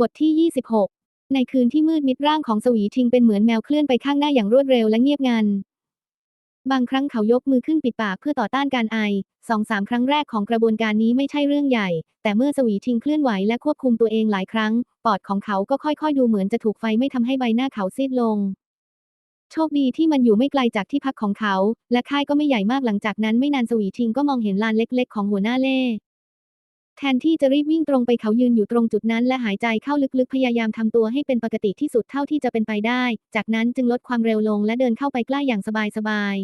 บทที่ 26 ในคืนที่มืดมิดร่างของสวีทิงเป็นเหมือนแมวเคลื่อนไปข้างหน้าอย่างรวดเร็วและเงียบงัน บางครั้งเขายกมือขึ้นปิดปากเพื่อต่อต้านการไอสองสามครั้งแรกของกระบวนการนี้ไม่ใช่เรื่องใหญ่ แต่เมื่อสวีทิงเคลื่อนไหวและควบคุมตัวเองหลายครั้ง ปอดของเขาก็ค่อยๆ ดูเหมือนจะถูกไฟไม่ทำให้ใบหน้าเขาซีดลง โชคดีที่มันอยู่ไม่ไกลจากที่พักของเขา และค่ายก็ไม่ใหญ่มากหลังจากนั้นไม่นานสวีทิงก็มองเห็นลานเล็ก ๆ ของหัวหน้าเล่ แทนที่จะรีบวิ่งตรงไปเขายืนอยู่ตรงจุดนั้นและหายใจเข้าลึกๆ พยายามทำตัวให้เป็นปกติที่สุดเท่าที่จะเป็นไปได้ จากนั้นจึงลดความเร็วลงและเดินเข้าไปใกล้อย่างสบาย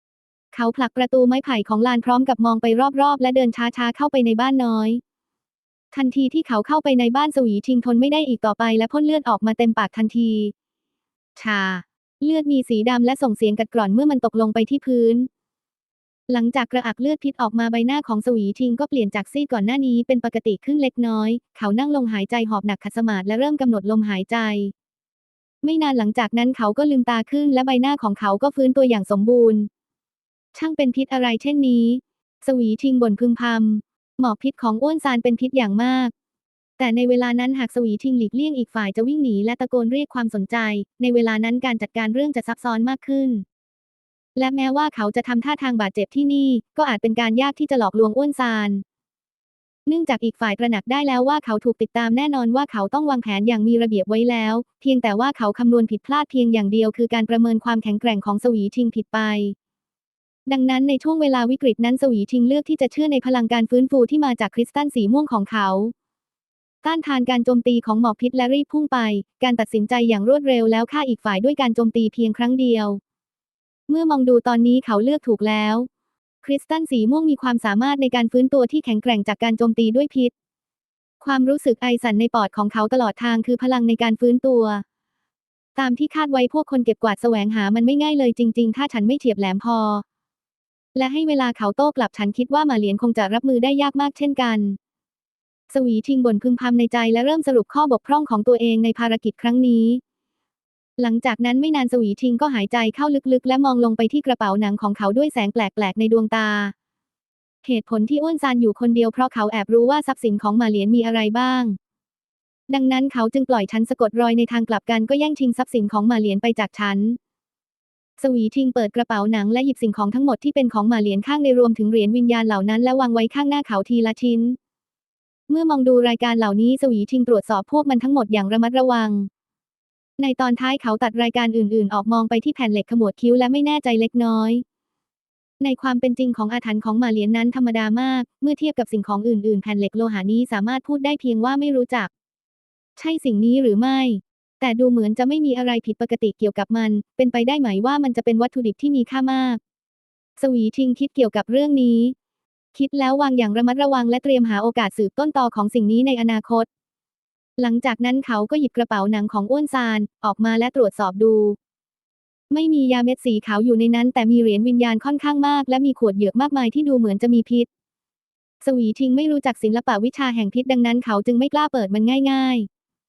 ๆ เขาผลักประตูไม้ไผ่ของลานพร้อมกับมองไปรอบๆ และเดินช้าๆ เข้าไปในบ้านน้อย ทันทีที่เขาเข้าไปในบ้านสวีทิงทนไม่ได้อีกต่อไปและพ่นเลือดออกมาเต็มปากทันที ชา เลือดมีสีดำและส่งเสียงกัดกร่อนเมื่อมันตกลงไปที่พื้น หลังจากกระอักเลือดพิษออกมาใบหน้าของสวีทิงก็เปลี่ยนจากซีดก่อนหน้านี้เป็นปกติขึ้นเล็กน้อย เขานั่งลงหายใจหอบหนักขัดสมาธิและเริ่มกำหนดลมหายใจ ไม่นานหลังจากนั้นเขาก็ลืมตาขึ้นและใบหน้าของเขาก็ฟื้นตัวอย่างสมบูรณ์ ช่างเป็นพิษอะไรเช่นนี้ สวีทิงบ่นพึมพำหมอกพิษของอ้วนซานเป็นพิษอย่างมากแต่ในเวลานั้นหากสวีทิงหลีกเลี่ยงอีกฝ่ายจะวิ่งหนีและตะโกนเรียกความสนใจ ในเวลานั้นการจัดการเรื่องจะซับซ้อนมากขึ้น และแม้ว่าเขาจะทำท่าทางบาดเจ็บที่นี่ ก็อาจเป็นการยากที่จะหลอกลวงอ้วนซาน เนื่องจากอีกฝ่ายตระหนักได้แล้วว่าเขาถูกติดตามแน่นอนว่าเขาต้องวางแผนอย่างมีระเบียบไว้แล้ว เพียงแต่ว่าเขาคำนวณผิดพลาดเพียงอย่างเดียวคือการประเมินความแข็งแกร่งของสวีทิงผิดไป ดังนั้นในช่วงเวลาวิกฤตนั้นสวีทิงเลือกที่จะเชื่อในพลังการฟื้นฟูที่มาจากคริสตัลสีม่วงของเขาต้านทานการโจมตีของหมอกพิษและรีบพุ่งไป การตัดสินใจอย่างรวดเร็วแล้วฆ่าอีกฝ่ายด้วยการโจมตีเพียงครั้งเดียว เมื่อมองดูตอนนี้เขาเลือกถูกแล้ว คริสตัลสีม่วงมีความสามารถในการฟื้นตัวที่แข็งแกร่งจากการโจมตีด้วยพิษ ความรู้สึกไอสั่นในปอดของเขาตลอดทางคือพลังในการฟื้นตัว ตามที่คาดไว้พวกคนเก็บกวาดแสวงหามันไม่ง่ายเลยจริง ๆ ถ้าฉันไม่เฉียบแหลมพอ และให้เวลาเขาโต้กลับฉันคิดว่าหมาเหลียนคงจะรับมือได้ยากมากเช่นกัน สวีทิงบ่นพึมพำในใจและเริ่มสรุปข้อบกพร่องของตัวเองในภารกิจครั้งนี้ หลังจากนั้นไม่นานสวีทิงก็หายใจเข้าลึกๆ และมองลงไปที่กระเป๋าหนังของเขาด้วยแสงแปลกๆ ในดวงตา เหตุผลที่อ้วนซานอยู่คนเดียวเพราะเขาแอบรู้ว่าทรัพย์สินของมาเหลียนมีอะไรบ้าง ดังนั้นเขาจึงปล่อยฉันสะกดรอยในทางกลับกันก็แย่งชิงทรัพย์สินของมาเหลียนไปจากฉัน สวีทิงเปิดกระเป๋าหนังและหยิบสิ่งของทั้งหมดที่เป็นของมาเหลียนข้างในรวมถึงเหรียญวิญญาณเหล่านั้นและวางไว้ข้างหน้าเขาทีละชิ้น เมื่อมองดูรายการเหล่านี้สวีทิงตรวจสอบพวกมันทั้งหมดอย่างระมัดระวัง ในตอนท้ายเขาตัดรายการอื่นๆ ออกมองไปที่แผ่นเหล็กขมวดคิ้วและไม่แน่ใจเล็กน้อย ในความเป็นจริงของอาถรรพ์ของหมาเหลียนนั้นธรรมดามาก เมื่อเทียบกับสิ่งของอื่นๆ แผ่นเหล็กโลหะนี้สามารถพูดได้เพียงว่าไม่รู้จัก ใช่สิ่งนี้หรือไม่ แต่ดูเหมือนจะไม่มีอะไรผิดปกติเกี่ยวกับมัน เป็นไปได้ไหมว่ามันจะเป็นวัตถุดิบที่มีค่ามาก สวีทิงคิดเกี่ยวกับเรื่องนี้ คิดแล้ววางอย่างระมัดระวังและเตรียมหาโอกาสสืบต้นตอของสิ่งนี้ในอนาคต หลังจากนั้นเขาก็หยิบกระเป๋าหนังของอ้วนซาน ออกมาและตรวจสอบดู ไม่มียาเม็ดสีขาวอยู่ในนั้น แต่มีเหรียญวิญญาณค่อนข้างมาก และมีขวดเหยือกมากมายที่ดูเหมือนจะมีพิษ สวีทิงไม่รู้จักศิลปะวิชาแห่งพิษดังนั้นเขาจึงไม่กล้าเปิดมันง่าย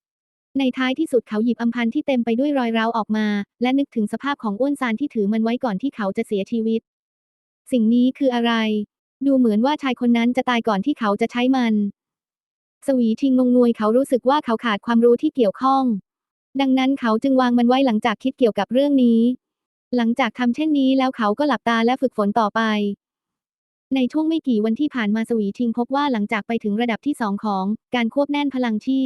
ๆ ในท้ายที่สุดเขาหยิบอัมพันธ์ที่เต็มไปด้วยรอยร้าวออกมา และนึกถึงสภาพของอ้วนซานที่ถือมันไว้ก่อนที่เขาจะเสียชีวิต สิ่งนี้คืออะไร ดูเหมือนว่าชายคนนั้นจะตายก่อนที่เขาจะใช้มัน สวีทิงงงงวยเขารู้สึกว่าเขาขาดความรู้ที่เกี่ยวข้อง ดังนั้นเขาจึงวางมันไว้หลังจากคิดเกี่ยวกับเรื่องนี้ หลังจากทำเช่นนี้แล้วเขาก็หลับตาและฝึกฝนต่อไป ในช่วงไม่กี่วันที่ผ่านมาสวีทิงพบว่าหลังจากไปถึงระดับที่สองของการควบแน่นพลังที่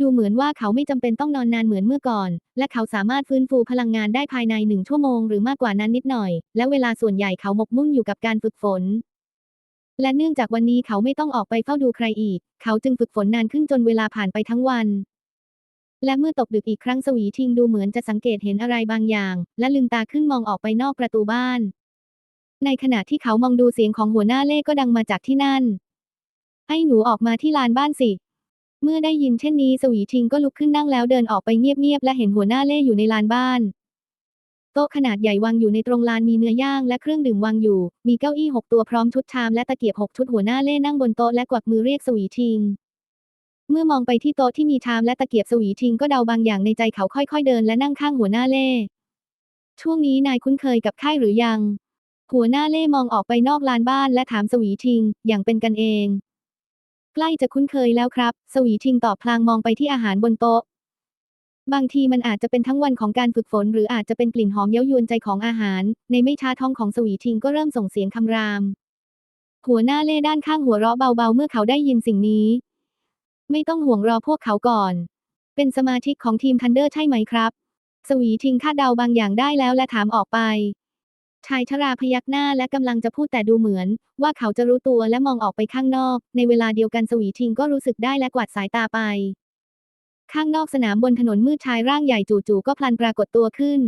ดูเหมือนว่าเขาไม่จำเป็นต้องนอนนานเหมือนเมื่อก่อน และเขาสามารถฟื้นฟูพลังงานได้ภายในหนึ่งชั่วโมงหรือมากกว่านั้นนิดหน่อย และเวลาส่วนใหญ่เขาหมกมุ่นอยู่กับการฝึกฝน และเนื่องจากวันนี้เขาไม่ต้องออกไปเฝ้าดูใครอีก เขาจึงฝึกฝนนานขึ้นจนเวลาผ่านไปทั้งวัน และเมื่อตกดึกอีกครั้งสวีทิงดูเหมือนจะสังเกตเห็นอะไรบางอย่าง และลืมตาขึ้นมองออกไปนอกประตูบ้าน ในขณะที่เขามองดูเสียงของหัวหน้าเล่ก็ดังมาจากที่นั่น ให้หนูออกมาที่ลานบ้านสิ เมื่อได้ยินเช่นนี้สวีทิงก็ลุกขึ้นนั่งแล้วเดินออกไปเงียบๆและเห็นหัวหน้าเล่อยู่ในลานบ้าน โต๊ะขนาดใหญ่วางอยู่ในตรงลานมีเนื้อย่างและเครื่องดื่มวางอยู่ มีเก้าอี้หกตัวพร้อมชุดชามและตะเกียบหกชุดหัวหน้าเล่นั่งบนโต๊ะและกวักมือเรียกสวีทิง เมื่อมองไปที่โต๊ะที่มีชามและตะเกียบสวีทิงก็เดาบางอย่างในใจเขาค่อยๆเดินและนั่งข้างหัวหน้าเล่ ช่วงนี้นายคุ้นเคยกับค่ายหรือยัง หัวหน้าเล่มองออกไปนอกลานบ้านและถามสวีทิง อย่างเป็นกันเอง ใกล้จะคุ้นเคยแล้วครับ สวีทิงตอบพลางมองไปที่อาหารบนโต๊ะ บางทีมันอาจจะเป็นทั้งวันของการฝึกฝน หรืออาจจะเป็นกลิ่นหอมเย้ายวนใจของอาหาร ในไม่ช้าท้องของสวีทิงก็เริ่มส่งเสียงคำราม หัวหน้าเล่ด้านข้างหัวเราะเบาๆ เมื่อเขาได้ยินสิ่งนี้ ไม่ต้องห่วงรอพวกเขาก่อน เป็นสมาชิกของทีมทันเดอร์ใช่ไหมครับ สวีทิงคาดเดาบางอย่างได้แล้วและถามออกไป ชายชราพยักหน้าและกำลังจะพูดแต่ดูเหมือน ว่าเขาจะรู้ตัวและมองออกไปข้างนอก ในเวลาเดียวกันสวีทิงก็รู้สึกได้และกวาดสายตาไป ข้างนอกสนามบนถนนมืดชายร่างใหญ่จู่ๆก็พลันปรากฏตัวขึ้น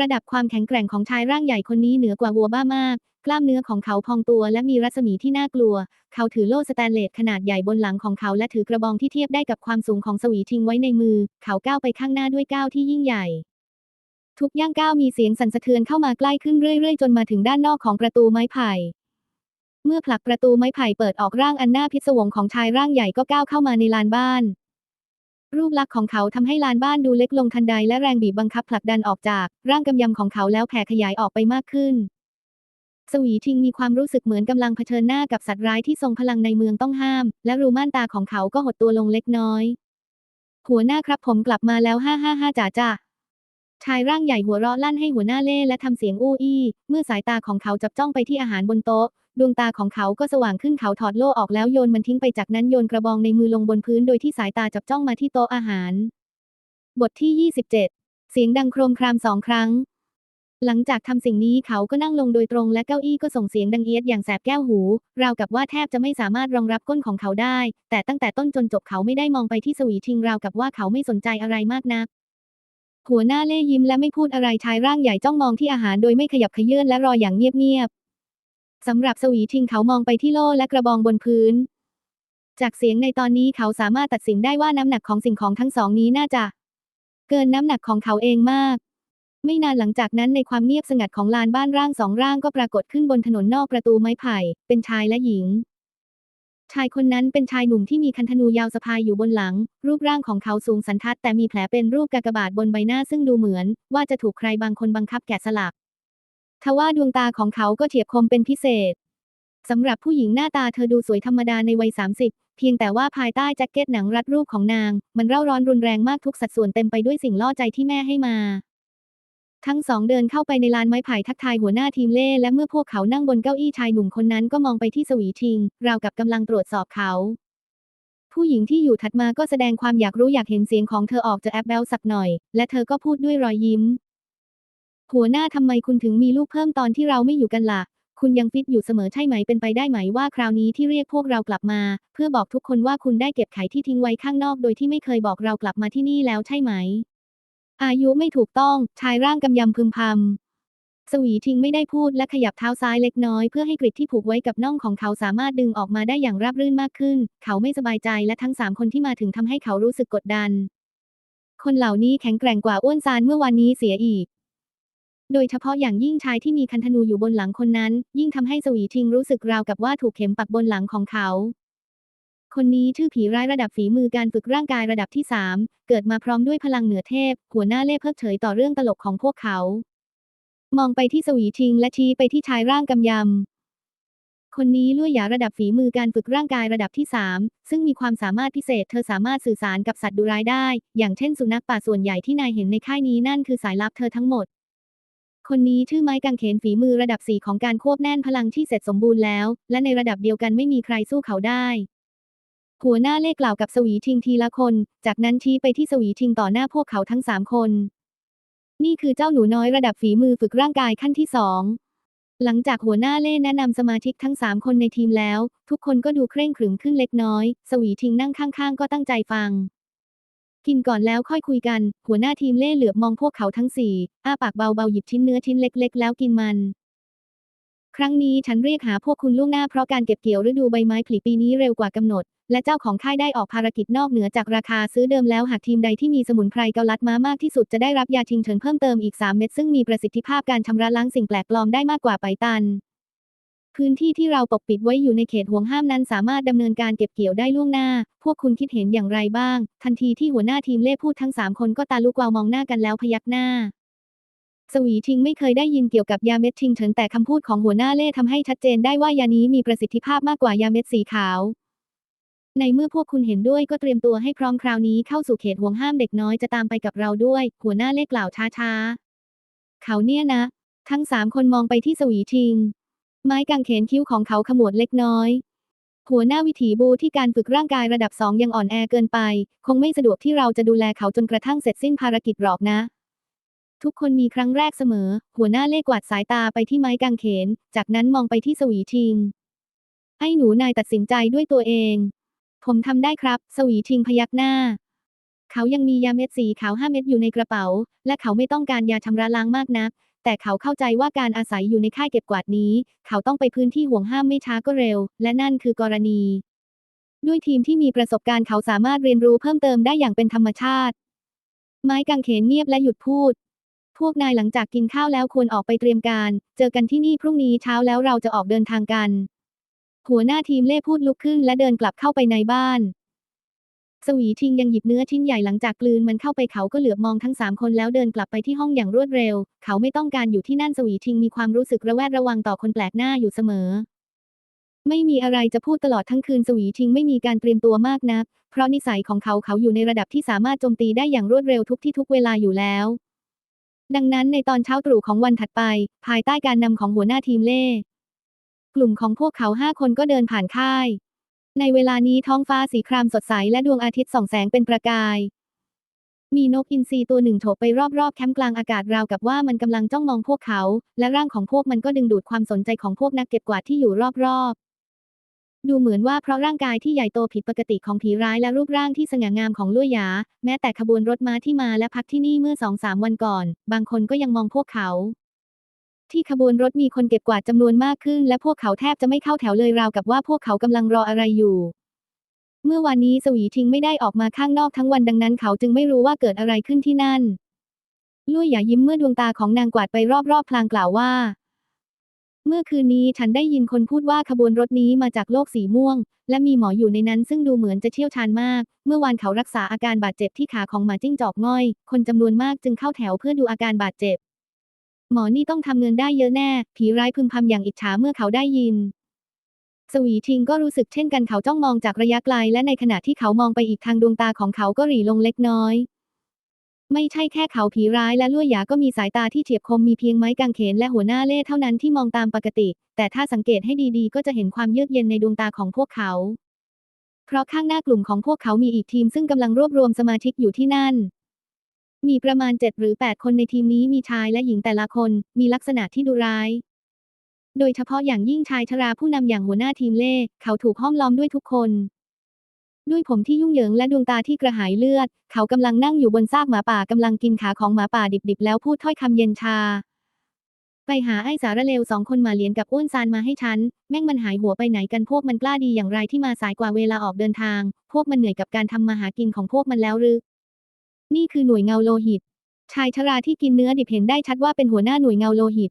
ระดับความแข็งแกร่งของชายร่างใหญ่คนนี้เหนือกว่าวัวบ้ามาก กล้ามเนื้อของเขาพองตัวและมีรัศมีที่น่ากลัว เขาถือโล่สแตนเลสขนาดใหญ่บนหลังของเขาและถือกระบองที่เทียบได้กับความสูงของสวีทิงไว้ในมือ เขาก้าวไปข้างหน้าด้วยก้าวที่ยิ่งใหญ่ทุกย่างก้าวมีเสียงสั่นสะเทือนเข้ามาใกล้ขึ้นเรื่อยๆ จนมาถึงด้านนอกของประตูไม้ไผ่ เมื่อผลักประตูไม้ไผ่เปิดออกร่างอันน่าพิศวงของชายร่างใหญ่ก็ก้าวเข้ามาในลานบ้าน รูปลักษณ์ของเขาทำให้ลานบ้านดูเล็กลงทันใดและแรงบีบบังคับผลักดันออกจาก ร่างกำยำของเขาแล้วแผ่ขยายออกไปมากขึ้น สวีทิงมีความรู้สึกเหมือนกำลังเผชิญหน้ากับสัตว์ร้ายที่ทรงพลังในเมืองต้องห้าม และรูม่านตาของเขาก็หดตัวลงเล็กน้อย หัวหน้าครับผมกลับมาแล้วห้าห้าห้าจ่าจ้าชายร่างใหญ่หัวเราะลั่นให้หัวหน้าเล่และทำเสียงอู้อี้ เมื่อสายตาของเขาจับจ้องไปที่อาหารบนโต๊ะ ดวงตาของเขาก็สว่างขึ้นเขาถอดโล่ออกแล้วโยนมันทิ้งไปจากนั้นโยนกระบองในมือลงบนพื้นโดยที่สายตาจับจ้องมาที่โต๊ะอาหาร บทที่ 27 เสียงดังโครมครามสองครั้ง หลังจากทำสิ่งนี้เขาก็นั่งลงโดยตรงและเก้าอี้ก็ส่งเสียงดังเอียดอย่างแสบแก้วหู ราวกับว่าแทบจะไม่สามารถรองรับก้นของเขาได้ แต่ตั้งแต่ต้นจนจบเขาไม่ได้มองไปที่สวีทิงราวกับว่าเขาไม่สนใจอะไรมากนักหัวหน้าเล่ยิ้มและไม่พูดอะไรชายร่างใหญ่จ้องมองที่อาหารโดยไม่ขยับเขยื่อนและรออย่างเงียบๆ สำหรับสวีทิงเขามองไปที่โล่และกระบองบนพื้น จากเสียงในตอนนี้เขาสามารถตัดสินได้ว่าน้ำหนักของสิ่งของทั้งสองนี้น่าจะ เกินน้ำหนักของเขาเองมาก ไม่นานหลังจากนั้นในความเงียบสงัดของลานบ้านร่างสองร่างก็ปรากฏขึ้นบนถนนนอกประตูไม้ไผ่ เป็นชายและหญิง ชายคนนั้นเป็นชายหนุ่มที่มีคันธนูยาวสะพายอยู่บนหลัง รูปร่างของเขาสูงสันทัดแต่มีแผลเป็นรูปกากบาทบนใบหน้าซึ่งดูเหมือน ว่าจะถูกใครบางคนบังคับแกะสลัก ทว่าดวงตาของเขาก็เฉียบคมเป็นพิเศษสำหรับผู้หญิงหน้าตาเธอดูสวยธรรมดาในวัย 30 เพียงแต่ว่าภายใต้แจ็คเก็ตหนังรัดรูปของนาง มันเร่าร้อนรุนแรงมากทุกสัดส่วนเต็มไปด้วยสิ่งล่อใจที่แม่ให้มา ทั้งสองเดินเข้าไปในลานไม้ไผ่ทักทายหัวหน้าทีมเล่และเมื่อพวกเขานั่งบนเก้าอี้ชายหนุ่มคนนั้นก็มองไปที่สวีทิง ราวกับกำลังตรวจสอบเขา ผู้หญิงที่อยู่ถัดมาก็แสดงความอยากรู้อยากเห็นเสียงของเธอออกจะแอบแบลสักหน่อย และเธอก็พูดด้วยรอยยิ้ม หัวหน้าทำไมคุณถึงมีลูกเพิ่มตอนที่เราไม่อยู่กันล่ะ คุณยังฟิตอยู่เสมอใช่ไหมเป็นไปได้ไหมว่าคราวนี้ที่เรียกพวกเรากลับมา เพื่อบอกทุกคนว่าคุณได้เก็บไข่ที่ทิ้งไว้ข้างนอกโดยที่ไม่เคยบอกเรากลับมาที่นี่แล้วใช่ไหม อายุไม่ถูกต้อง ชายร่างกำยำพึมพำสวีทิงไม่ได้พูดและขยับเท้าซ้ายเล็กน้อย เพื่อให้กริดที่ผูกไว้กับน่องของเขาสามารถดึงออกมาได้อย่างราบรื่นมากขึ้น เขาไม่สบายใจและทั้งสามคนที่มาถึงทำให้เขารู้สึกกดดันคนเหล่านี้แข็งแกร่งกว่าอ้วนซานเมื่อวานนี้เสียอีก โดยเฉพาะอย่างยิ่งชายที่มีคันธนูอยู่บนหลังคนนั้น ยิ่งทำให้สวีทิงรู้สึกราวกับว่าถูกเข็มปักบนหลังของเขา คนนี้ชื่อผีร้ายระดับฝีมือการฝึกร่างกายระดับที่3เกิดมาพร้อมด้วยพลังเหนือเทพ หัวหน้าเล่เพิกเฉยต่อเรื่องตลกของพวกเขา มองไปที่สวีทิงและชี้ไปที่ชายร่างกำยำ คนนี้ลุ่ยหยาระดับฝีมือการฝึกร่างกายระดับที่3ซึ่งมีความสามารถพิเศษ เธอสามารถสื่อสารกับสัตว์ดุร้ายได้ อย่างเช่นสุนัขป่าส่วนใหญ่ที่นายเห็นในค่ายนี้นั่นคือสายลับเธอทั้งหมด คนนี้ชื่อไม้กางเขนฝีมือระดับสี่ของการควบแน่นพลังที่เสร็จสมบูรณ์แล้ว และในระดับเดียวกันไม่มีใครสู้เขาได้หัวหน้าเล่กล่าวกับสวีทิงทีละคน จากนั้นชี้ไปที่สวีทิงต่อหน้าพวกเขาทั้งสามคน นี่คือเจ้าหนูน้อยระดับฝีมือฝึกร่างกายขั้นที่สอง หลังจากหัวหน้าเล่แนะนำสมาชิกทั้งสามคนในทีมแล้ว ทุกคนก็ดูเคร่งขรึมขึ้นเล็กน้อย สวีทิงนั่งข้างๆ ก็ตั้งใจฟัง กินก่อนแล้วค่อยคุยกัน หัวหน้าทีมเล่เหลือบมองพวกเขาทั้งสี่ อ้าปากเบาๆหยิบชิ้นเนื้อชิ้นเล็ก ๆ แล้วกินมัน ครั้งนี้ฉันเรียกหาพวกคุณล่วงหน้าเพราะการเก็บเกี่ยวฤดูใบไม้ผลิปีนี้เร็วกว่ากำหนด และเจ้าของค่ายได้ออกภารกิจนอกเหนือจากราคาซื้อเดิมแล้วหากทีมใดที่มีสมุนไพรเกาลัดม้ามากที่สุดจะได้รับยาชิงเฉินเพิ่มเติมอีก 3 เม็ดซึ่งมีประสิทธิภาพการชำระล้างสิ่งแปลกปลอมได้มากกว่าไปตัน พื้นที่ที่เราปกปิดไว้อยู่ในเขตห่วงห้ามนั้นสามารถดำเนินการเก็บเกี่ยวได้ล่วงหน้า พวกคุณคิดเห็นอย่างไรบ้าง ทันทีที่หัวหน้าทีมเล่พูดทั้งสามคนก็ตาลุกวาวมองหน้ากันแล้วพยักหน้า สวีทิงไม่เคยได้ยินเกี่ยวกับยาเม็ดชิงเฉินแต่คำพูดของหัวหน้าเล่ทำให้ชัดเจนได้ว่ายานี้มีประสิทธิภาพมากกว่ายาเม็ดสีขาว ในเมื่อพวกคุณเห็นด้วยก็เตรียมตัวให้พร้อมคราวนี้เข้าสู่เขตห่วงห้ามเด็กน้อยจะตามไปกับเราด้วย หัวหน้าเล่กล่าวช้าๆ เขาเนี่ยนะ ทั้งสามคนมองไปที่สวีทิง ไม้กางเขนคิ้วของเขาขมวดเล็กน้อย หัวหน้าวิถีบูที่การฝึกร่างกายระดับสองยังอ่อนแอเกินไป คงไม่สะดวกที่เราจะดูแลเขาจนกระทั่งเสร็จสิ้นภารกิจหรอกนะ ทุกคนมีครั้งแรกเสมอ หัวหน้าเล่กวาดสายตาไปที่ไม้กางเขน จากนั้นมองไปที่สวีทิง ให้หนูนายตัดสินใจด้วยตัวเอง ผมทำได้ครับ สวีทิงพยักหน้าเขายังมียาเม็ดสีขาวห้าเม็ดอยู่ในกระเป๋า และเขาไม่ต้องการยาชำระล้างมากนัก แต่เขาเข้าใจว่าการอาศัยอยู่ในค่ายเก็บกวาดนี้ เขาต้องไปพื้นที่ห่วงห้ามไม่ช้าก็เร็ว และนั่นคือกรณี ด้วยทีมที่มีประสบการณ์เขาสามารถเรียนรู้เพิ่มเติมได้อย่างเป็นธรรมชาติ ไม้กางเขนเงียบและหยุดพูด พวกนายหลังจากกินข้าวแล้วควรออกไปเตรียมการ เจอกันที่นี่พรุ่งนี้เช้าแล้วเราจะออกเดินทางกัน หัวหน้าทีมเล่พูดลุกขึ้นและเดินกลับเข้าไปในบ้าน สวีทิงยังหยิบเนื้อชิ้นใหญ่หลังจากกลืนมันเข้าไปเขาก็เหลือบมองทั้งสามคนแล้วเดินกลับไปที่ห้องอย่างรวดเร็ว เขาไม่ต้องการอยู่ที่นั่นสวีทิงมีความรู้สึกระแวดระวังต่อคนแปลกหน้าอยู่เสมอ ไม่มีอะไรจะพูดตลอดทั้งคืนสวีทิงไม่มีการเตรียมตัวมากนัก เพราะนิสัยของเขาเขาอยู่ในระดับที่สามารถโจมตีได้อย่างรวดเร็วทุกที่ทุกเวลาอยู่แล้ว ดังนั้นในตอนเช้าตรู่ของวันถัดไป ภายใต้การนำของหัวหน้าทีมเล่ กลุ่มของพวกเขาห้าคนก็เดินผ่านค่าย ในเวลานี้ท้องฟ้าสีครามสดใสและดวงอาทิตย์ส่องแสงเป็นประกาย มีนกอินทรีตัวหนึ่งโฉบไปรอบๆแคมป์กลางอากาศราวกับว่ามันกำลังจ้องมองพวกเขา และร่างของพวกมันก็ดึงดูดความสนใจของพวกนักเก็บกวาดที่อยู่รอบๆ ดูเหมือนว่าเพราะร่างกายที่ใหญ่โตผิดปกติของผีร้ายและรูปร่างที่สง่างามของลุ่ยหยา แม้แต่ขบวนรถม้าที่มาและพักที่นี่เมื่อสองสามวันก่อน บางคนก็ยังมองพวกเขา ที่ขบวนรถมีคนเก็บกวาดจำนวนมากขึ้น และพวกเขาแทบจะไม่เข้าแถวเลยราวกับว่าพวกเขากำลังรออะไรอยู่ เมื่อวานนี้สวีทิงไม่ได้ออกมาข้างนอกทั้งวันดังนั้นเขาจึงไม่รู้ว่าเกิดอะไรขึ้นที่นั่นลุ่ยหยายิ้มเมื่อดวงตาของนางกวาดไปรอบๆพลางกล่าวว่า เมื่อคืนนี้ฉันได้ยินคนพูดว่าขบวนรถนี้มาจากโลกสีม่วง และมีหมออยู่ในนั้นซึ่งดูเหมือนจะเชี่ยวชาญมาก เมื่อวานเขารักษาอาการบาดเจ็บที่ขาของหมาจิ้งจอกง่อย คนจำนวนมากจึงเข้าแถวเพื่อดูอาการบาดเจ็บ หมอนี่ต้องทำเงินได้เยอะแน่ ผีร้ายพึมพำอย่างอิจฉาเมื่อเขาได้ยิน สวีทิงก็รู้สึกเช่นกันเขาจ้องมองจากระยะไกล และในขณะที่เขามองไปอีกทางดวงตาของเขาก็หรี่ลงเล็กน้อย ไม่ใช่แค่เขาผีร้ายและลุ่ยหยาก็มีสายตาที่เฉียบคมมีเพียงไม้กางเขนและหัวหน้าเล่เท่านั้นที่มองตามปกติ แต่ถ้าสังเกตให้ดีๆ ก็จะเห็นความเยือกเย็นในดวงตาของพวกเขาเพราะข้างหน้ากลุ่มของพวกเขามีอีกทีมซึ่งกำลังรวบรวมสมาชิกอยู่ที่นั่น มีประมาณ 7 หรือ 8 คนในทีมนี้มีชายและหญิงแต่ละคน มีลักษณะที่ดุร้าย โดยเฉพาะอย่างยิ่งชายชราผู้นำอย่างหัวหน้าทีมเล่เขาถูกห้อมล้อมด้วยทุกคน ด้วยผมที่ยุ่งเหยิงและดวงตาที่กระหายเลือด เขากำลังนั่งอยู่บนซากหมาป่ากำลังกินขาของหมาป่าดิบๆ แล้วพูดถ้อยคำเย็นชา ไปหาไอ้สารเลวสองคนมาเลียนกับอ้วนซานมาให้ฉัน แม่งมันหายหัวไปไหนกันพวกมันกล้าดีอย่างไรที่มาสายกว่าเวลาออกเดินทาง พวกมันเหนื่อยกับการทำมาหากินของพวกมันแล้วหรือ นี่คือหน่วยเงาโลหิต ชายชราที่กินเนื้อดิบเห็นได้ชัดว่าเป็นหัวหน้าหน่วยเงาโลหิต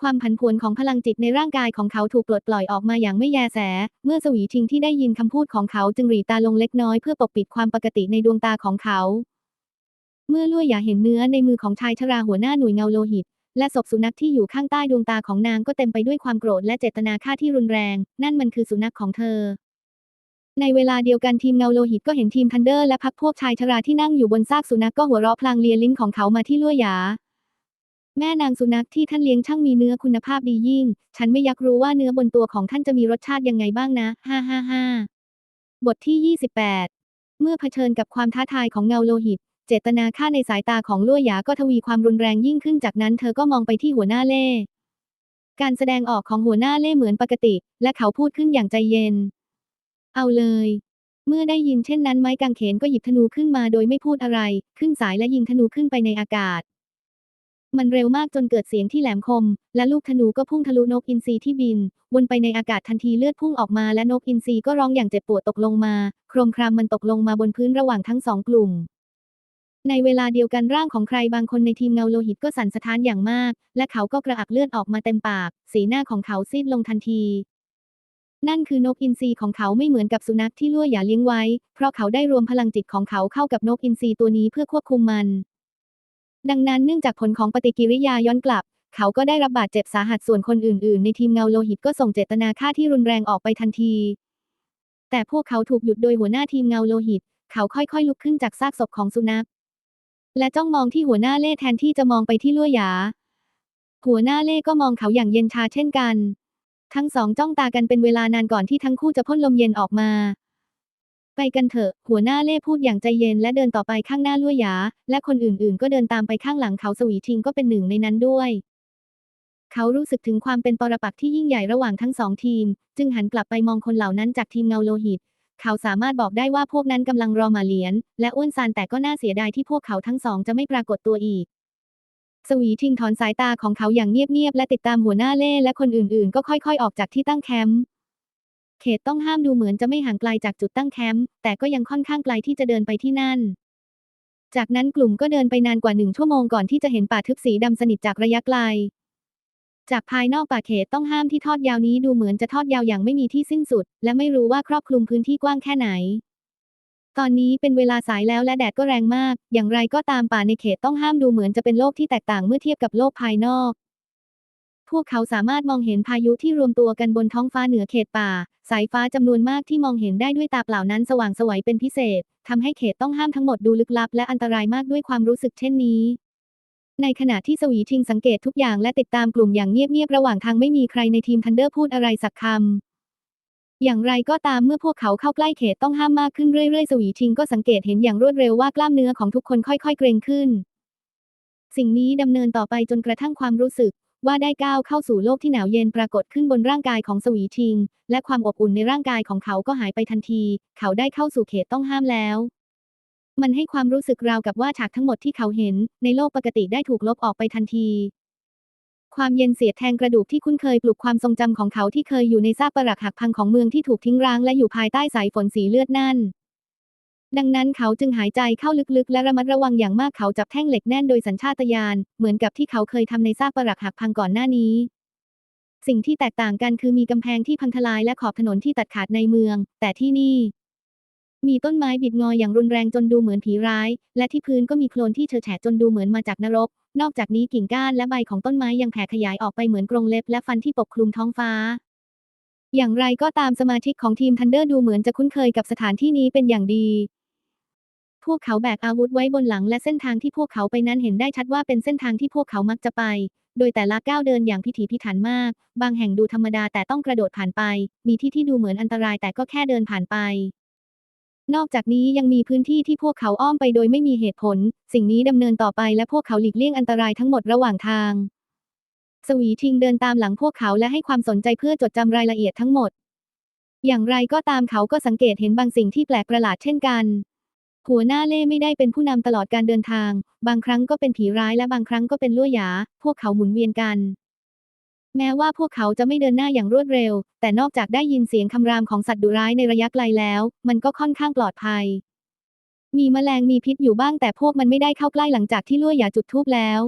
ความผันผวนของพลังจิตในร่างกายของเขาถูกปลดปล่อยออกมาอย่างไม่แยแส เมื่อสวีทิงที่ได้ยินคำพูดของเขาจึงหรีตาลงเล็กน้อยเพื่อปกปิดความปกติในดวงตาของเขา เมื่อลุ่ยหยาเห็นเนื้อในมือของชายชราหัวหน้าหน่วยเงาโลหิตและศพสุนัขที่อยู่ข้างใต้ดวงตาของนางก็เต็มไปด้วยความโกรธและเจตนาฆ่าที่รุนแรง นั่นมันคือสุนัขของเธอ ในเวลาเดียวกันทีมเงาโลหิตก็เห็นทีมทันเดอร์และพักพวกชายชราที่นั่งอยู่บนซากสุนัขก็หัวเราะพลางเลียลิ้นของเขามาที่ลุ่ยหยา แม่นางสุนัขที่ท่านเลี้ยงช่างมีเนื้อคุณภาพดียิ่ง ฉันไม่อยากรู้ว่าเนื้อบนตัวของท่านจะมีรสชาติยังไงบ้างนะ ฮ่าฮ่าฮ่าบทที่ 28 เมื่อเผชิญกับความท้าทายของเงาโลหิต เจตนาฆ่าในสายตาของลุ่ยหยาก็ทวีความรุนแรงยิ่งขึ้นจากนั้นเธอก็มองไปที่หัวหน้าเล่ การแสดงออกของหัวหน้าเล่เหมือนปกติ และเขาพูดขึ้นอย่างใจเย็น เอาเลย เมื่อได้ยินเช่นนั้นไม้กางเขนก็หยิบธนูขึ้นมาโดยไม่พูดอะไร ขึ้นสายและยิงธนูขึ้นไปในอากาศ มันเร็วมากจนเกิดเสียงที่แหลมคม และลูกธนูก็พุ่งทะลุนกอินทรีที่บิน วนไปในอากาศทันทีเลือดพุ่งออกมาและนกอินทรีก็ร้องอย่างเจ็บปวดตกลงมา โครมครามมันตกลงมาบนพื้นระหว่างทั้งสองกลุ่มในเวลาเดียวกันร่างของใครบางคนในทีมเงาโลหิตก็สั่นสะท้านอย่างมาก และเขาก็กระอักเลือดออกมาเต็มปาก สีหน้าของเขาซีดลงทันที นั่นคือนกอินทรีของเขาไม่เหมือนกับสุนัขที่ล่วหยาเลี้ยงไว้ เพราะเขาได้รวมพลังจิตของเขาเข้ากับนกอินทรีตัวนี้เพื่อควบคุมมัน ดังนั้นเนื่องจากผลของปฏิกิริยาย้อนกลับ เขาก็ได้รับบาดเจ็บสาหัสส่วนคนอื่น ๆ ในทีมเงาโลหิตก็ส่งเจตนาฆ่าที่รุนแรงออกไปทันที แต่พวกเขาถูกหยุดโดยหัวหน้าทีมเงาโลหิต เขาค่อย ๆ ลุกขึ้นจากซากศพของสุนัข และจ้องมองที่หัวหน้าเล่แทนที่จะมองไปที่ลั่วหยา หัวหน้าเล่ก็มองเขาอย่างเย็นชาเช่นกัน ทั้งสองจ้องตากันเป็นเวลานานก่อนที่ทั้งคู่จะพ่นลมเย็นออกมา ไปกันเถอะ หัวหน้าเล่พูดอย่างใจเย็นและเดินต่อไปข้างหน้าลั่วหยา และคนอื่นๆ ก็เดินตามไปข้างหลังเขาสวีทิงก็เป็นหนึ่งในนั้นด้วย เขารู้สึกถึงความเป็นปรปักษ์ที่ยิ่งใหญ่ระหว่างทั้งสองทีม จึงหันกลับไปมองคนเหล่านั้นจากทีมเงาโลหิต เขาสามารถบอกได้ว่าพวกนั้นกำลังรอมาเหลียน และอ้วนซานแต่ก็น่าเสียดายที่พวกเขาทั้งสองจะไม่ปรากฏตัวอีก สวีทิงถอนสายตาของเขาอย่างเงียบๆและติดตามหัวหน้าเล่และคนอื่นๆ ก็ค่อยๆ ออกจากที่ตั้งแคมป์เขตต้องห้ามดูเหมือนจะไม่ห่างไกลจากจุดตั้งแคมป์แต่ก็ยังค่อนข้างไกลที่จะเดินไปที่นั่น จากนั้นกลุ่มก็เดินไปนานกว่าหนึ่งชั่วโมงก่อนที่จะเห็นป่าทึบสีดำสนิทจากระยะไกล จากภายนอกป่าเขตต้องห้ามที่ทอดยาวนี้ดูเหมือนจะทอดยาวอย่างไม่มีที่สิ้นสุด และไม่รู้ว่าครอบคลุมพื้นที่กว้างแค่ไหน ตอนนี้เป็นเวลาสายแล้วและแดดก็แรงมาก อย่างไรก็ตามป่าในเขตต้องห้ามดูเหมือนจะเป็นโลกที่แตกต่างเมื่อเทียบกับโลกภายนอก พวกเขาสามารถมองเห็นพายุที่รวมตัวกันบนท้องฟ้าเหนือเขตป่า สายฟ้าจำนวนมากที่มองเห็นได้ด้วยตาเปล่านั้นสว่างสวัยเป็นพิเศษทำให้เขตต้องห้ามทั้งหมดดูลึกลับและอันตรายมากด้วยความรู้สึกเช่นนี้ในขณะที่สวีทิงสังเกตทุกอย่างและติดตามกลุ่มอย่างเงียบๆระหว่างทางไม่มีใครในทีมทันเดอร์พูดอะไรสักคำ อย่างไรก็ตามเมื่อพวกเขาเข้าใกล้เขตต้องห้ามมากขึ้นเรื่อยๆ สวีทิงก็สังเกตเห็นอย่างรวดเร็วว่ากล้ามเนื้อของทุกคนค่อยๆ เกรงขึ้น สิ่งนี้ดำเนินต่อไปจนกระทั่งความรู้สึก ว่าได้ก้าวเข้าสู่โลกที่หนาวเย็นปรากฏขึ้นบนร่างกายของสวีทิง และความอบอุ่นในร่างกายของเขาก็หายไปทันที เขาได้เข้าสู่เขตต้องห้ามแล้ว มันให้ความรู้สึกราวกับว่าฉากทั้งหมดที่เขาเห็น ในโลกปกติได้ถูกลบออกไปทันที ความเย็นเสียดแทงกระดูกที่คุ้นเคยปลุกความทรงจำของเขาที่เคยอยู่ในซากปรักหักพังของเมืองที่ถูกทิ้งร้างและอยู่ภายใต้สายฝนสีเลือดนั่น ดังนั้นเขาจึงหายใจเข้าลึกๆ และระมัดระวังอย่างมากเขาจับแท่งเหล็กแน่นโดยสัญชาตญาณเหมือนกับที่เขาเคยทำในซากปรักหักพังก่อนหน้านี้ สิ่งที่แตกต่างกันคือมีกำแพงที่พังทลายและขอบถนนที่ตัดขาดในเมือง แต่ที่นี่ มีต้นไม้บิดงออย่างรุนแรงจนดูเหมือนผีร้าย และที่พื้นก็มีโคลนที่เฉอะแฉะจนดูเหมือนมาจากนรก นอกจากนี้กิ่งก้านและใบของต้นไม้ยังแผ่ขยายออกไปเหมือนกรงเล็บและฟันที่ปกคลุมท้องฟ้า อย่างไรก็ตามสมาชิกของทีมทันเดอร์ดูเหมือนจะคุ้นเคยกับสถานที่นี้เป็นอย่างดี พวกเขาแบกอาวุธไว้บนหลังและเส้นทางที่พวกเขาไปนั้นเห็นได้ชัดว่าเป็นเส้นทางที่พวกเขามักจะไป โดยแต่ละก้าวเดินอย่างพิถีพิถันมาก บางแห่งดูธรรมดาแต่ต้องกระโดดผ่านไป มีที่ที่ดูเหมือนอันตรายแต่ก็แค่เดินผ่านไป นอกจากนี้ยังมีพื้นที่ที่พวกเขาอ้อมไปโดยไม่มีเหตุผล สิ่งนี้ดำเนินต่อไปและพวกเขาหลีกเลี่ยงอันตรายทั้งหมดระหว่างทาง สวีทิงเดินตามหลังพวกเขาและให้ความสนใจเพื่อจดจำรายละเอียดทั้งหมด อย่างไรก็ตามเขาก็สังเกตเห็นบางสิ่งที่แปลกประหลาดเช่นกัน หัวหน้าเล่ไม่ได้เป็นผู้นำตลอดการเดินทาง บางครั้งก็เป็นผีร้ายและบางครั้งก็เป็นลั่วยา พวกเขาหมุนเวียนกัน แม้ว่าพวกเขาจะไม่เดินหน้าอย่างรวดเร็ว แต่นอกจากได้ยินเสียงคำรามของสัตว์ดุร้ายในระยะไกลแล้ว มันก็ค่อนข้างปลอดภัย มีแมลงมีพิษอยู่บ้างแต่พวกมันไม่ได้เข้าใกล้หลังจากที่ลั่วหยาจุดธูปแล้ว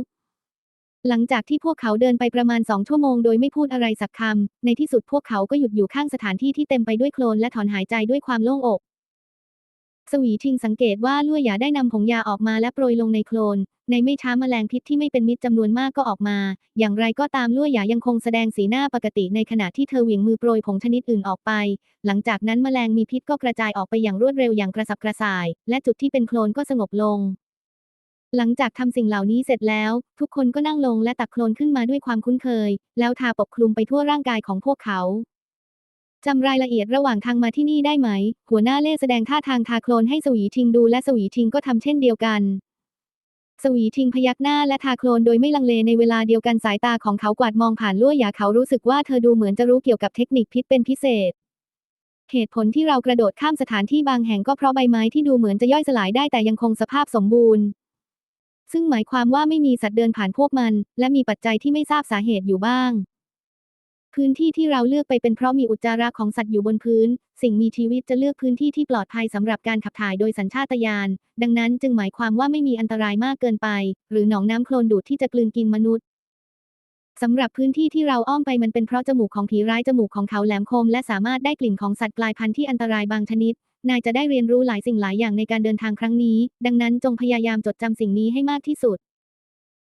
หลังจากที่พวกเขาเดินไปประมาณสองชั่วโมงโดยไม่พูดอะไรสักคำ ในที่สุดพวกเขาก็หยุดอยู่ข้างสถานที่ที่เต็มไปด้วยโคลนและถอนหายใจด้วยความโล่งอก สวีทิงสังเกตว่าลั่วยาได้นำผงยาออกมาและโปรยลงในโคลน ในไม่ช้าแมลงพิษที่ไม่เป็นมิตรจำนวนมากก็ออกมา อย่างไรก็ตามลั่วยายังคงแสดงสีหน้าปกติในขณะที่เธอเหวี่ยงมือโปรยผงชนิดอื่นออกไป หลังจากนั้นแมลงมีพิษก็กระจายออกไปอย่างรวดเร็วอย่างกระสับกระส่าย และจุดที่เป็นโคลนก็สงบลง หลังจากทำสิ่งเหล่านี้เสร็จแล้ว ทุกคนก็นั่งลงและตักโคลนขึ้นมาด้วยความคุ้นเคย แล้วทาปกคลุมไปทั่วร่างกายของพวกเขา จำรายละเอียดระหว่างทางมาที่นี่ได้ไหม หัวหน้าเล่แสดงท่าทางทาโคลนให้สวีทิงดูและสวีทิงก็ทำเช่นเดียวกัน สวีทิงพยักหน้าและทาโคลนโดยไม่ลังเลในเวลาเดียวกันสายตาของเขากวาดมองผ่านลั่วหยาเขารู้สึกว่าเธอดูเหมือนจะรู้เกี่ยวกับเทคนิคพิษเป็นพิเศษ เหตุผลที่เรากระโดดข้ามสถานที่บางแห่งก็เพราะใบไม้ที่ดูเหมือนจะย่อยสลายได้แต่ยังคงสภาพสมบูรณ์ ซึ่งหมายความว่าไม่มีสัตว์เดินผ่านพวกมัน และมีปัจจัยที่ไม่ทราบสาเหตุอยู่บ้าง พื้นที่ที่เราเลือกไปเป็นเพราะมีอุจจาระของสัตว์อยู่บนพื้น สิ่งมีชีวิตจะเลือกพื้นที่ที่ปลอดภัยสำหรับการขับถ่ายโดยสัญชาตญาณ ดังนั้นจึงหมายความว่าไม่มีอันตรายมากเกินไป หรือหนองน้ำโคลนดูดที่จะกลืนกินมนุษย์สำหรับพื้นที่ที่เราอ้อมไปมันเป็นเพราะจมูกของผีร้ายจมูกของเขาแหลมคม และสามารถได้กลิ่นของสัตว์กลายพันธุ์ที่อันตรายบางชนิด นายจะได้เรียนรู้หลายสิ่งหลายอย่างในการเดินทางครั้งนี้ ดังนั้นจงพยายามจดจำสิ่งนี้ให้มากที่สุด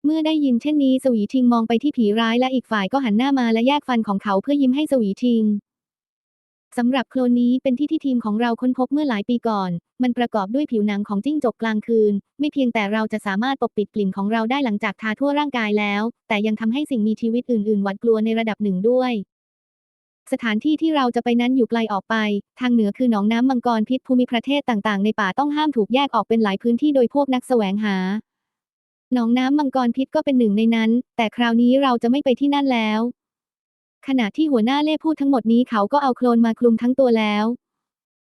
เมื่อได้ยินเช่นนี้สวีทิงมองไปที่ผีร้ายและอีกฝ่ายก็หันหน้ามาและแยกฟันของเขาเพื่อยิ้มให้สวีทิงสำหรับโคลนนี้เป็นที่ที่ทีมของเราค้นพบเมื่อหลายปีก่อน มันประกอบด้วยผิวหนังของจิ้งจกกลางคืน ไม่เพียงแต่เราจะสามารถปกปิดกลิ่นของเราได้หลังจากทาทั่วร่างกายแล้ว แต่ยังทำให้สิ่งมีชีวิตอื่นๆ หวาดกลัวในระดับหนึ่งด้วย สถานที่ที่เราจะไปนั้นอยู่ไกลออกไป ทางเหนือคือหนองน้ำมังกรพิษภูมิประเทศต่างๆ ในป่าต้องห้ามถูกแยกออกเป็นหลายพื้นที่โดยพวกนักแสวงหา หนองน้ำมังกรพิษก็เป็นหนึ่งในนั้น แต่คราวนี้เราจะไม่ไปที่นั่นแล้ว ขณะที่หัวหน้าเล่พูดทั้งหมดนี้เขาก็เอาโคลนมาคลุมทั้งตัวแล้ว